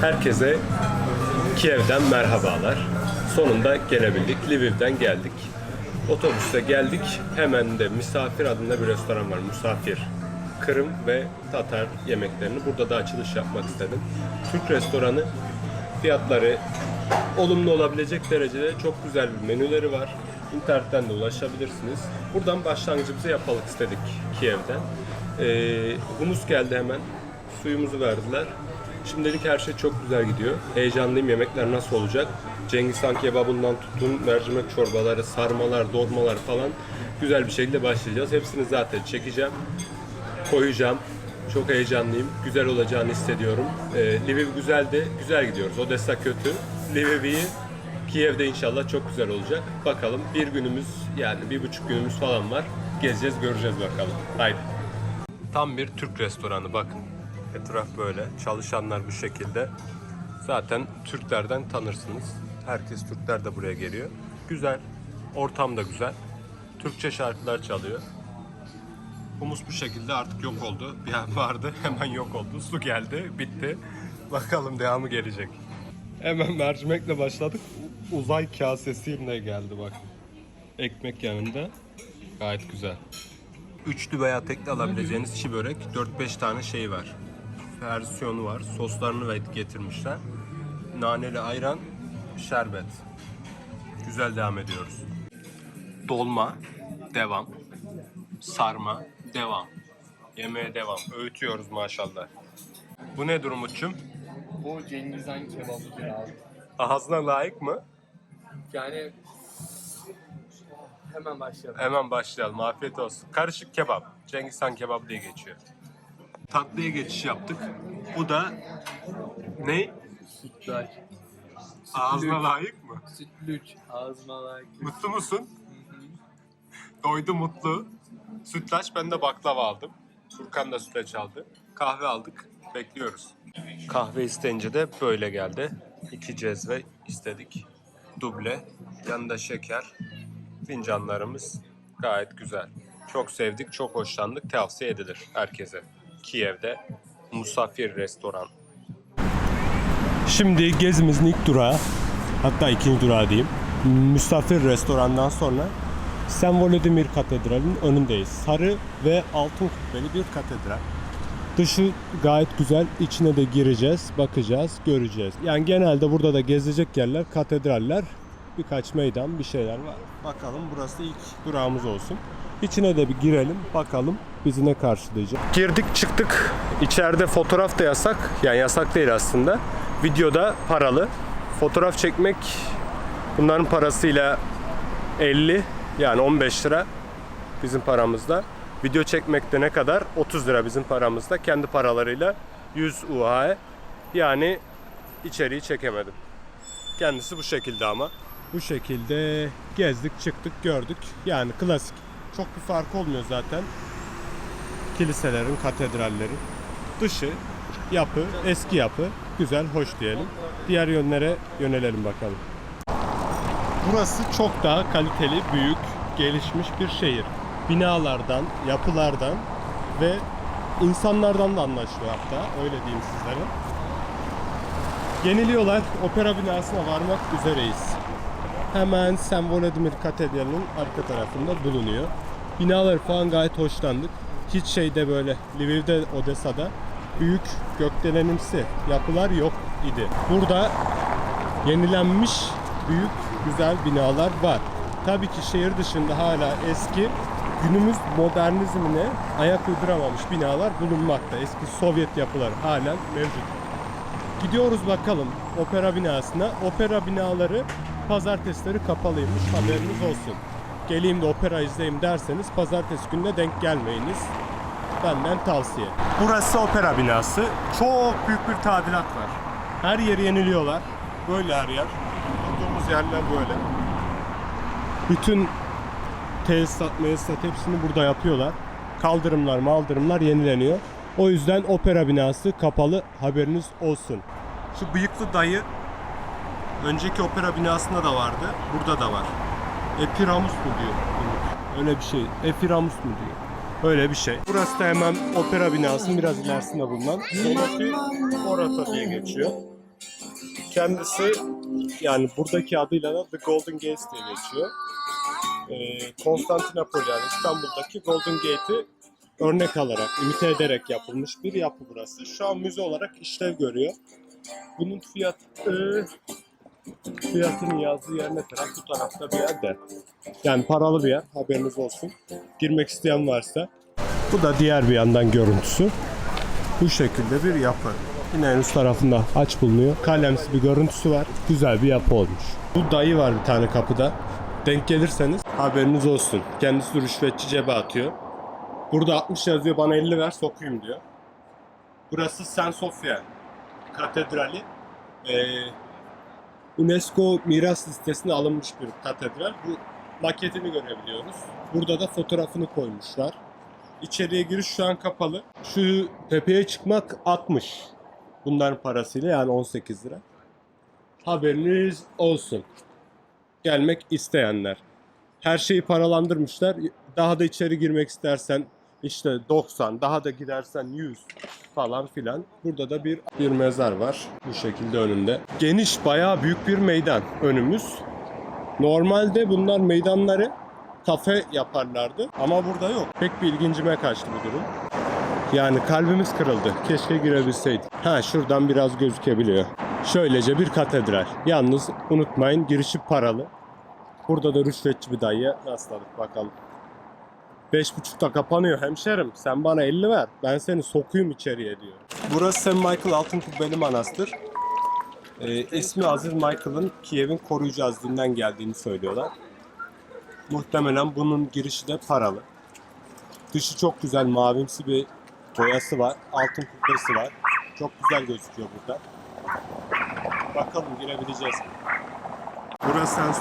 Herkese Kiev'den merhabalar. Sonunda gelebildik. Lviv'den geldik. Otobüste geldik. Hemen de Misafir adında bir restoran var. Misafir. Kırım ve Tatar yemeklerini burada da açılış yapmak istedim. Türk restoranı fiyatları olumlu olabilecek derecede çok güzel bir menüleri var. İnternetten de ulaşabilirsiniz. Buradan başlangıcımızı yapalım istedik Kiev'den. Ee, humus geldi hemen. Suyumuzu verdiler. Şimdilik her şey çok güzel gidiyor. Heyecanlıyım yemekler nasıl olacak. Cengiz Han kebabından tutun mercimek çorbaları, sarmalar, dolmalar falan güzel bir şekilde başlayacağız. Hepsini zaten çekeceğim, koyacağım. Çok heyecanlıyım. Güzel olacağını hissediyorum. Ee, Lviv güzeldi. Güzel gidiyoruz. Odessa kötü. Lviv iyi. Kiev'de inşallah çok güzel olacak. Bakalım bir günümüz yani bir buçuk günümüz falan var. Gezeceğiz göreceğiz bakalım. Haydi. Tam bir Türk restoranı bakın. Etraf böyle. Çalışanlar bu şekilde. Zaten Türklerden tanırsınız. Herkes Türkler de buraya geliyor. Güzel. Ortam da güzel. Türkçe şarkılar çalıyor. Humus bu şekilde artık yok oldu. Bir an vardı hemen yok oldu. Su geldi bitti. Bakalım devamı gelecek. Hemen mercimekle başladık. Uzay kasesiyle geldi bak. Ekmek yanında. Gayet güzel. Üçlü veya tekli alabileceğiniz çiğ börek 4-5 tane şey var. Versiyonu var. Soslarını getirmişler. Naneli ayran, şerbet. Güzel devam ediyoruz. Dolma, devam. Sarma, devam. Yemeğe devam. Öğütüyoruz maşallah. Bu ne durum uçum? Bu Cengiz Han kebabıdır abi. Ağzına layık mı? Yani hemen başlayalım. Hemen başlayalım. Afiyet olsun. Karışık kebap. Cengiz Han kebabı diye geçiyor. Tatlıya geçiş yaptık. Bu da ne? Sütlaç. Ağzına layık mı? Sütlüç. Ağzıma layık. Mutlu musun? Doydu mutlu. Sütlaç ben de baklava aldım. Furkan da sütlaç aldı. Kahve aldık. Bekliyoruz. Kahve isteyince de böyle geldi. İki cezve istedik. Duble. Yanında şeker. Fincanlarımız gayet güzel. Çok sevdik, çok hoşlandık. Tavsiye edilir herkese. Kiev'de Musafir Restoran. Şimdi gezimizin ilk durağı, hatta ikinci durağı diyeyim. Misafir restorandan sonra St. Volodymyr Katedrali'nin önündeyiz. Sarı ve altın kubbeli bir katedral. Dışı gayet güzel. İçine de gireceğiz, bakacağız, göreceğiz. Yani genelde burada da gezecek yerler katedraller. Birkaç meydan, bir şeyler var. Bakalım burası ilk durağımız olsun. İçine de bir girelim, bakalım bizi ne karşılayacak. Girdik çıktık. İçeride fotoğraf da yasak. Yani yasak değil aslında. Videoda paralı. Fotoğraf çekmek bunların parasıyla 50 yani 15 lira bizim paramızda. Video çekmekte ne kadar? 30 lira bizim paramızda. Kendi paralarıyla 100 UHE. Yani içeriği çekemedim. Kendisi bu şekilde ama. Bu şekilde gezdik, çıktık, gördük. Yani klasik. Çok bir fark olmuyor zaten. Kiliselerin, katedrallerin. Dışı, yapı, eski yapı. Güzel, hoş diyelim. Diğer yönlere yönelelim bakalım. Burası çok daha kaliteli, büyük, gelişmiş bir şehir. Binalardan, yapılardan ve insanlardan da anlaşılıyor hatta. Öyle diyeyim sizlere. Yeniliyorlar. Opera binasına varmak üzereyiz. Hemen St. Volodymyr Katedrali'nin arka tarafında bulunuyor. Binaları falan gayet hoşlandık. Hiç şeyde böyle Lviv'de, Odessa'da büyük gökdelenimsi yapılar yok idi. Burada yenilenmiş büyük güzel binalar var. Tabii ki şehir dışında hala eski günümüz modernizmine ayak uyduramamış binalar bulunmakta. Eski Sovyet yapılar halen mevcut. Gidiyoruz bakalım opera binasına. Opera binaları pazartesileri kapalıymış haberiniz olsun. Geleyim de opera izleyeyim derseniz pazartesi gününe denk gelmeyiniz. Benden tavsiye. Burası opera binası. Çok büyük bir tadilat var. Her yeri yeniliyorlar. Böyle her yer. Oturduğumuz yerler böyle. Bütün tesisat, mesisat hepsini burada yapıyorlar. Kaldırımlar, maldırımlar yenileniyor. O yüzden opera binası kapalı haberiniz olsun. Şu bıyıklı dayı önceki opera binasında da vardı. Burada da var. Epiramus mu diyor? Öyle bir şey. Epiramus mu diyor? Öyle bir şey. Burası da hemen opera binasının biraz ilerisinde bulunan Zoloty Orata diye geçiyor. Kendisi yani buradaki adıyla da The Golden Gates diye geçiyor. Ee, Konstantinopol yani İstanbul'daki Golden Gate'i örnek alarak, imite ederek yapılmış bir yapı burası. Şu an müze olarak işlev görüyor. Bunun fiyatı fiyatının yazdığı yer ne taraf? Bu tarafta bir yerde. Yani paralı bir yer haberiniz olsun. Girmek isteyen varsa. Bu da diğer bir yandan görüntüsü. Bu şekilde bir yapı. Yine en üst tarafında aç bulunuyor. Kalemsi bir görüntüsü var. Güzel bir yapı olmuş. Bu dayı var bir tane kapıda. Denk gelirseniz haberiniz olsun. Kendisi rüşvetçi cebe atıyor. Burada 60 yazıyor bana 50 ver sokuyum diyor. Burası San Sofia Katedrali. Ee, UNESCO miras listesine alınmış bir katedral. Bu maketini görebiliyoruz. Burada da fotoğrafını koymuşlar. İçeriye giriş şu an kapalı. Şu tepeye çıkmak 60. Bunların parasıyla yani 18 lira. Haberiniz olsun. Gelmek isteyenler. Her şeyi paralandırmışlar. Daha da içeri girmek istersen işte 90, daha da gidersen 100 falan filan. Burada da bir bir mezar var bu şekilde önünde. Geniş, bayağı büyük bir meydan önümüz. Normalde bunlar meydanları kafe yaparlardı ama burada yok. Pek bir ilgincime kaçtı bu durum. Yani kalbimiz kırıldı. Keşke girebilseydik. Ha şuradan biraz gözükebiliyor. Şöylece bir katedral. Yalnız unutmayın girişi paralı. Burada da rüşvetçi bir dayıya rastladık bakalım. Beş buçukta kapanıyor hemşerim. Sen bana 50 ver. Ben seni sokuyum içeriye diyor. Burası St. Michael Altın Kubbeli Manastır. Ee, ismi Aziz Michael'ın Kiev'in koruyucu azliğinden geldiğini söylüyorlar. Muhtemelen bunun girişi de paralı. Dışı çok güzel mavimsi bir boyası var. Altın kubbesi var. Çok güzel gözüküyor burada. Bakalım girebileceğiz mi? Burası San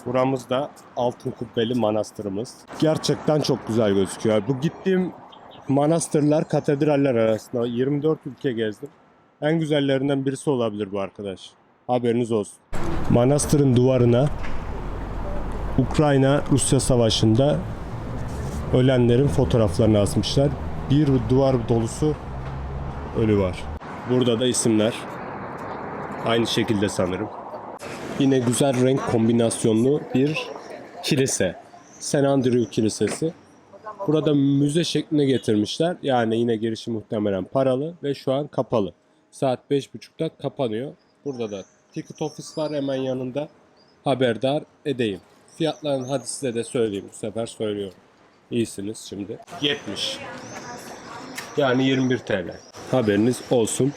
Sofya. Buramız da altın kubbeli manastırımız. Gerçekten çok güzel gözüküyor. Bu gittiğim manastırlar, katedraller arasında 24 ülke gezdim. En güzellerinden birisi olabilir bu arkadaş. Haberiniz olsun. Manastırın duvarına Ukrayna-Rusya savaşında ölenlerin fotoğraflarını asmışlar. Bir duvar dolusu ölü var. Burada da isimler. Aynı şekilde sanırım. Yine güzel renk kombinasyonlu bir kilise. St. Andrew Kilisesi. Burada müze şekline getirmişler. Yani yine girişi muhtemelen paralı ve şu an kapalı. Saat 5.30'da kapanıyor. Burada da ticket office var hemen yanında. Haberdar edeyim. Fiyatlarını hadi size de söyleyeyim. Bu sefer söylüyorum. İyisiniz şimdi. 70. Yani 21 TL. Haberiniz olsun.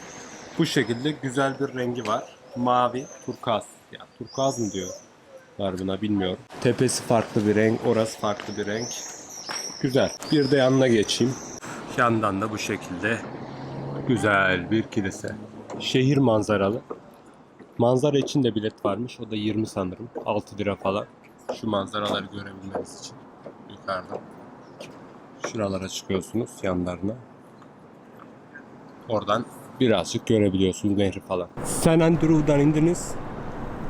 Bu şekilde güzel bir rengi var. Mavi, turkuaz. Ya turkuaz mı diyor? Var buna bilmiyorum. Tepesi farklı bir renk, orası farklı bir renk. Güzel. Bir de yanına geçeyim. Yandan da bu şekilde güzel bir kilise. Şehir manzaralı. Manzara için de bilet varmış. O da 20 sanırım. 6 lira falan. Şu manzaraları görebilmeniz için. Yukarıdan. Şuralara çıkıyorsunuz yanlarına. Oradan birazcık görebiliyorsunuz nehri falan. San Andrew'dan indiniz.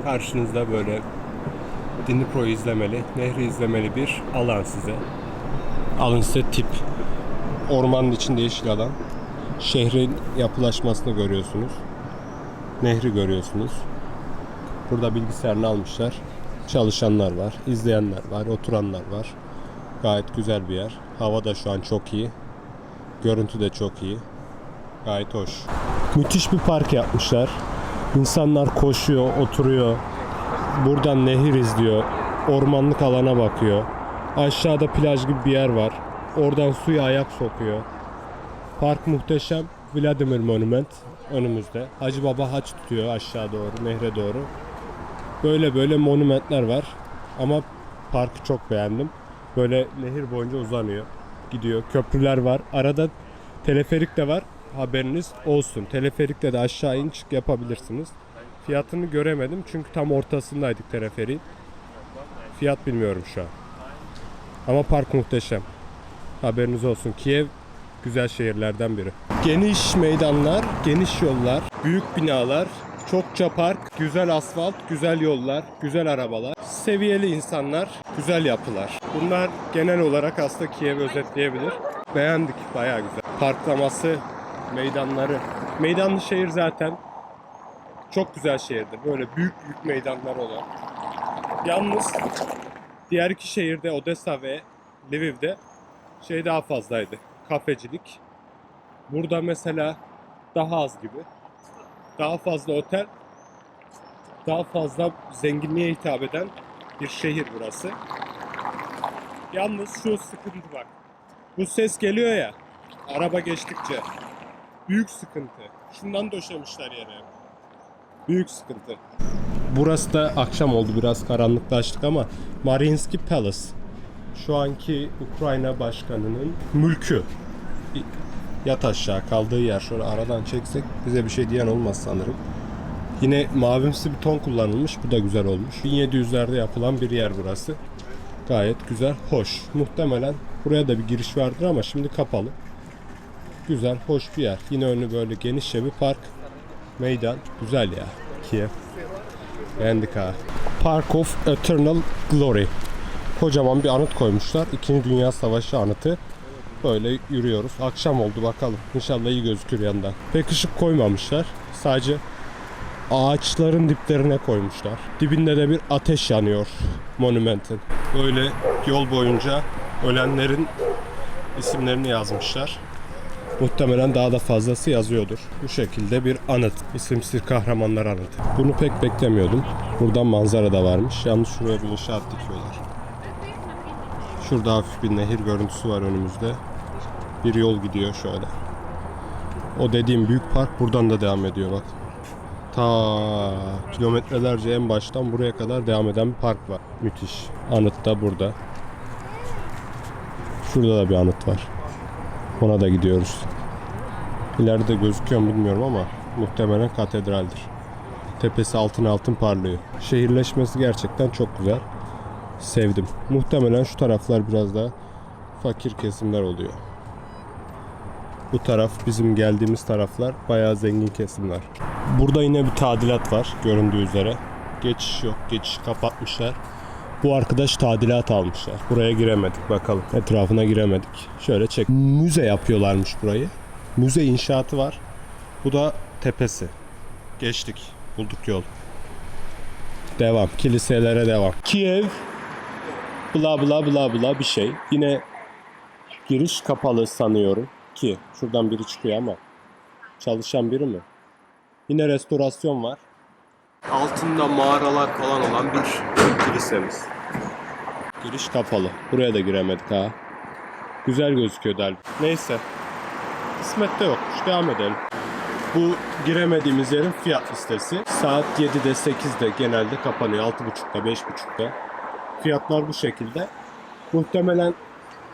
Karşınızda böyle Dnipro'yu izlemeli, nehri izlemeli bir alan size. Alın size tip. Ormanın içinde yeşil alan. Şehrin yapılaşmasını görüyorsunuz. Nehri görüyorsunuz. Burada bilgisayarını almışlar. Çalışanlar var, izleyenler var, oturanlar var. Gayet güzel bir yer. Hava da şu an çok iyi. Görüntü de çok iyi. Gayet hoş. Müthiş bir park yapmışlar. İnsanlar koşuyor, oturuyor. Buradan nehir izliyor. Ormanlık alana bakıyor. Aşağıda plaj gibi bir yer var. Oradan suya ayak sokuyor. Park muhteşem. Vladimir Monument önümüzde. Hacı Baba haç tutuyor aşağı doğru, nehre doğru. Böyle böyle monumentler var. Ama parkı çok beğendim. Böyle nehir boyunca uzanıyor. Gidiyor. Köprüler var. Arada teleferik de var. Haberiniz olsun. Teleferikle de aşağı in çık yapabilirsiniz. Fiyatını göremedim çünkü tam ortasındaydık teleferiğin. Fiyat bilmiyorum şu an. Ama park muhteşem. Haberiniz olsun. Kiev güzel şehirlerden biri. Geniş meydanlar, geniş yollar, büyük binalar, çokça park, güzel asfalt, güzel yollar, güzel arabalar, seviyeli insanlar, güzel yapılar. Bunlar genel olarak aslında Kiev özetleyebilir. Beğendik, bayağı güzel. Parklaması meydanları. Meydanlı şehir zaten çok güzel şehirdir. Böyle büyük büyük meydanlar olan. Yalnız diğer iki şehirde Odessa ve Lviv'de şey daha fazlaydı. Kafecilik. Burada mesela daha az gibi. Daha fazla otel, daha fazla zenginliğe hitap eden bir şehir burası. Yalnız şu sıkıntı var. Bu ses geliyor ya, araba geçtikçe. Büyük sıkıntı. Şundan döşemişler yere. Büyük sıkıntı. Burası da akşam oldu biraz karanlıklaştık ama Mariinsky Palace. Şu anki Ukrayna başkanının mülkü. Yat aşağı kaldığı yer. Şöyle aradan çeksek bize bir şey diyen olmaz sanırım. Yine mavimsi bir ton kullanılmış. Bu da güzel olmuş. 1700'lerde yapılan bir yer burası. Gayet güzel, hoş. Muhtemelen buraya da bir giriş vardır ama şimdi kapalı. Güzel, hoş bir yer. Yine önü böyle genişçe bir park. Meydan. Güzel ya. Kiev. Beğendik ha. Park of Eternal Glory. Kocaman bir anıt koymuşlar. İkinci Dünya Savaşı anıtı. Böyle yürüyoruz. Akşam oldu bakalım. İnşallah iyi gözükür yandan. Pek ışık koymamışlar. Sadece ağaçların diplerine koymuşlar. Dibinde de bir ateş yanıyor monumentin. Böyle yol boyunca ölenlerin isimlerini yazmışlar. Muhtemelen daha da fazlası yazıyordur. Bu şekilde bir anıt. İsimsiz kahramanlar anıtı. Bunu pek beklemiyordum. Buradan manzara da varmış. Yalnız şuraya bir inşaat dikiyorlar. Şurada hafif bir nehir görüntüsü var önümüzde. Bir yol gidiyor şöyle. O dediğim büyük park buradan da devam ediyor bak. Ta kilometrelerce en baştan buraya kadar devam eden bir park var. Müthiş. Anıt da burada. Şurada da bir anıt var. Ona da gidiyoruz. İleride gözüküyor mu bilmiyorum ama muhtemelen katedraldir. Tepesi altın altın parlıyor. Şehirleşmesi gerçekten çok güzel. Sevdim. Muhtemelen şu taraflar biraz daha fakir kesimler oluyor. Bu taraf bizim geldiğimiz taraflar bayağı zengin kesimler. Burada yine bir tadilat var göründüğü üzere. Geçiş yok. Geçiş kapatmışlar. Bu arkadaş tadilat almışlar. Buraya giremedik bakalım. Etrafına giremedik. Şöyle çek. Müze yapıyorlarmış burayı. Müze inşaatı var. Bu da tepesi. Geçtik. Bulduk yol. Devam. Kiliselere devam. Kiev bla bla bla bla bir şey. Yine giriş kapalı sanıyorum ki şuradan biri çıkıyor ama çalışan biri mi? Yine restorasyon var. Altında mağaralar falan olan bir kilisemiz. Giriş kapalı. Buraya da giremedik ha. Güzel gözüküyor der. Neyse. Kısmette yokmuş. Devam edelim. Bu giremediğimiz yerin fiyat listesi. Saat 7'de 8'de genelde kapanıyor. 6.30'da 5.30'da. Fiyatlar bu şekilde. Muhtemelen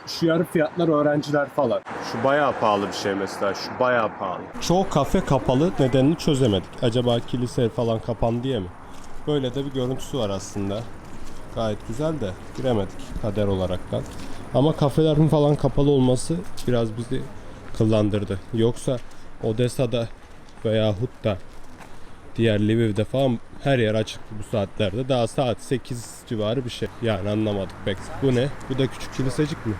şu yarı fiyatlar öğrenciler falan. Şu bayağı pahalı bir şey mesela. Şu bayağı pahalı. Çoğu kafe kapalı. Nedenini çözemedik. Acaba kilise falan kapandı diye mi? Böyle de bir görüntüsü var aslında. Gayet güzel de giremedik kader olaraktan. Ama kafelerin falan kapalı olması biraz bizi kıllandırdı. Yoksa Odessa'da veyahut da diğer Lviv'de falan her yer açık bu saatlerde. Daha saat 8 civarı bir şey. Yani anlamadık pek. Bu ne? Bu da küçük kilisecik mi?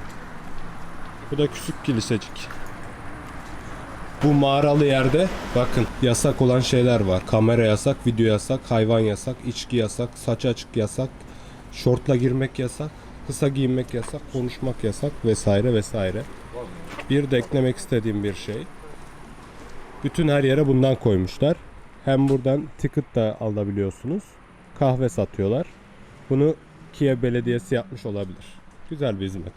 Bu da küçük kilisecik. Bu mağaralı yerde bakın yasak olan şeyler var. Kamera yasak, video yasak, hayvan yasak, içki yasak, saç açık yasak, şortla girmek yasak, kısa giyinmek yasak, konuşmak yasak vesaire vesaire. Bir de eklemek istediğim bir şey. Bütün her yere bundan koymuşlar. Hem buradan ticket da alabiliyorsunuz. Kahve satıyorlar. Bunu Kiev Belediyesi yapmış olabilir. Güzel bir hizmet.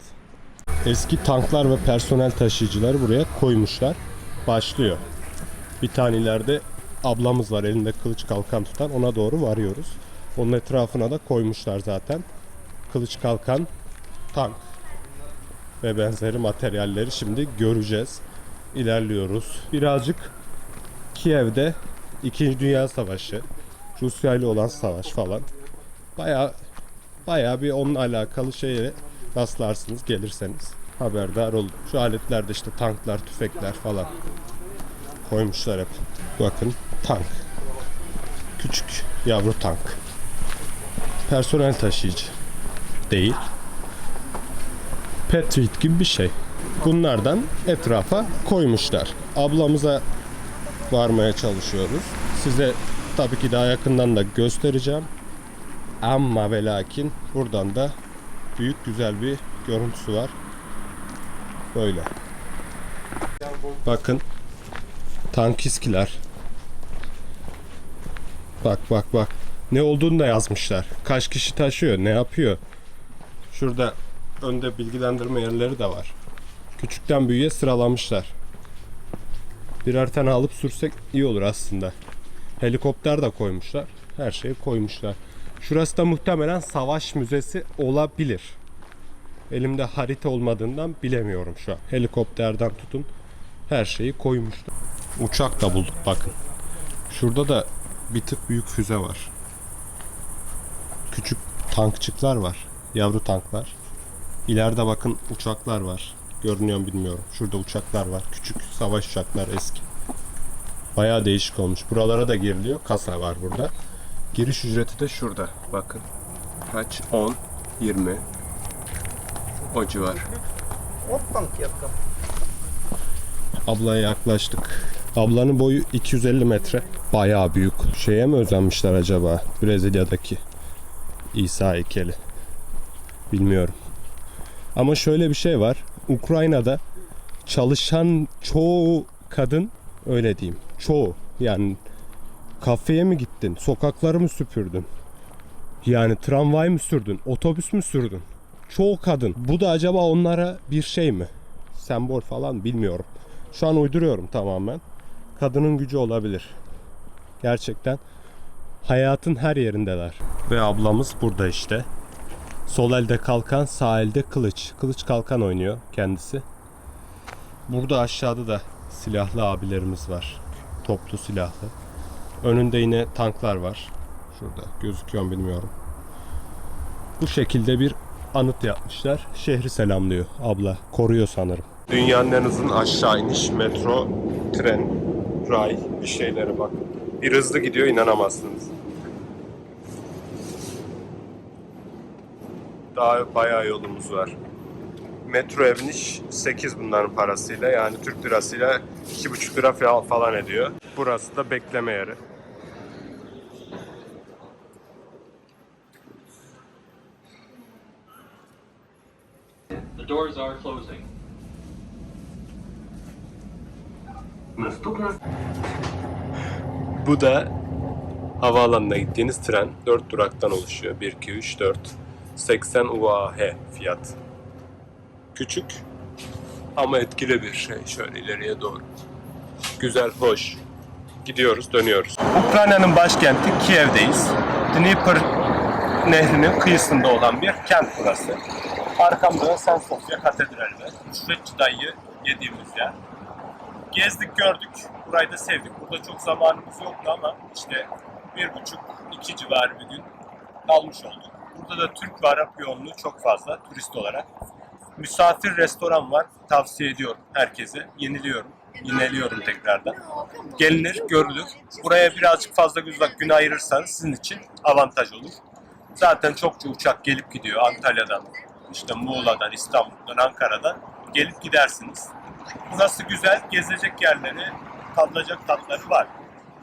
Eski tanklar ve personel taşıyıcıları buraya koymuşlar. Başlıyor. Bir tane ileride ablamız var elinde kılıç kalkan tutan. Ona doğru varıyoruz. Onun etrafına da koymuşlar zaten. Kılıç kalkan, tank ve benzeri materyalleri şimdi göreceğiz. İlerliyoruz. Birazcık Kiev'de 2. Dünya Savaşı, Rusya ile olan savaş falan. Baya baya bir onunla alakalı şeye rastlarsınız gelirseniz. Haberdar olun. Şu aletlerde işte tanklar, tüfekler falan koymuşlar hep. Bakın tank. Küçük yavru tank. Personel taşıyıcı. Değil. Patriot gibi bir şey. bunlardan etrafa koymuşlar. Ablamıza varmaya çalışıyoruz. Size tabii ki daha yakından da göstereceğim. Ama ve lakin buradan da büyük güzel bir görüntüsü var. Böyle. Bakın. Tankiskiler. Bak bak bak. Ne olduğunu da yazmışlar. Kaç kişi taşıyor, ne yapıyor. Şurada önde bilgilendirme yerleri de var. Küçükten büyüğe sıralamışlar. Birer tane alıp sürsek iyi olur aslında. Helikopter de koymuşlar. Her şeyi koymuşlar. Şurası da muhtemelen savaş müzesi olabilir. Elimde harita olmadığından bilemiyorum şu an. Helikopterden tutun her şeyi koymuşlar. Uçak da bulduk bakın. Şurada da bir tık büyük füze var. Küçük tankçıklar var. Yavru tanklar. İleride bakın uçaklar var. Görünüyor mu bilmiyorum. Şurada uçaklar var. Küçük savaş uçaklar eski. Bayağı değişik olmuş. Buralara da giriliyor. Kasa var burada. Giriş ücreti de şurada. Bakın. Kaç? 10, 20. O civar. Ablaya yaklaştık. Ablanın boyu 250 metre. Bayağı büyük. Şeye mi özenmişler acaba? Brezilya'daki İsa heykeli. Bilmiyorum. Ama şöyle bir şey var. Ukrayna'da çalışan çoğu kadın öyle diyeyim. Çoğu yani kafeye mi gittin? Sokakları mı süpürdün? Yani tramvay mı sürdün? Otobüs mü sürdün? Çoğu kadın. Bu da acaba onlara bir şey mi? Sembol falan bilmiyorum. Şu an uyduruyorum tamamen. Kadının gücü olabilir. Gerçekten hayatın her yerindeler. Ve ablamız burada işte. Sol elde kalkan, sağ elde kılıç. Kılıç kalkan oynuyor kendisi. Burada aşağıda da silahlı abilerimiz var. Toplu silahlı. Önünde yine tanklar var. Şurada gözüküyor mu bilmiyorum. Bu şekilde bir anıt yapmışlar. Şehri selamlıyor abla. Koruyor sanırım. Dünyanın en uzun aşağı iniş metro, tren, ray bir şeylere bak. Bir hızlı gidiyor inanamazsınız. Daha bayağı yolumuz var. Metro evniş 8 bunların parasıyla yani Türk lirasıyla 2,5 lira fa- falan ediyor. Burası da bekleme yeri. The doors are closing. Bu da havaalanına gittiğiniz tren 4 duraktan oluşuyor. 1, 2, 3, 4. 80 UAH fiyat. Küçük ama etkili bir şey şöyle ileriye doğru. Güzel, hoş. Gidiyoruz, dönüyoruz. Ukrayna'nın başkenti Kiev'deyiz. Dnipro nehrinin kıyısında olan bir kent burası. Arkamda da San Sofya Katedrali var. Rüşvetçi dayı yediğimiz yer gezdik gördük. Burayı da sevdik. Burada çok zamanımız yoktu ama işte bir buçuk, iki civarı bir gün kalmış olduk. Burada da Türk ve Arap yoğunluğu çok fazla turist olarak. Misafir restoran var. Tavsiye ediyorum herkese. Yeniliyorum. Yineliyorum tekrardan. Gelinir, görülür. Buraya birazcık fazla gün ayırırsanız sizin için avantaj olur. Zaten çokça uçak gelip gidiyor Antalya'dan, işte Muğla'dan, İstanbul'dan, Ankara'dan gelip gidersiniz. Burası güzel, gezilecek yerleri, tadılacak tatları var.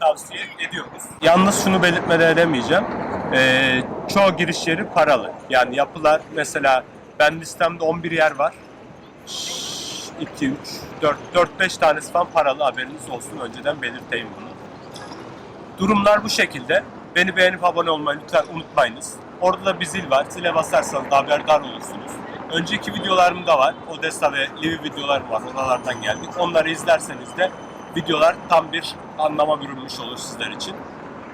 Tavsiye ediyoruz. Yalnız şunu belirtmeden edemeyeceğim. Ee, çoğu giriş yeri paralı. Yani yapılar mesela ben listemde 11 yer var. 2, 3, 4, 4-5 tanesi falan paralı haberiniz olsun. Önceden belirteyim bunu. Durumlar bu şekilde. Beni beğenip abone olmayı lütfen unutmayınız. Orada da bir zil var. Zile basarsanız da haberdar olursunuz. Önceki videolarım da var. Odessa ve Lviv videolarım var. Oralardan geldik. Onları izlerseniz de videolar tam bir anlama bürünmüş olur sizler için.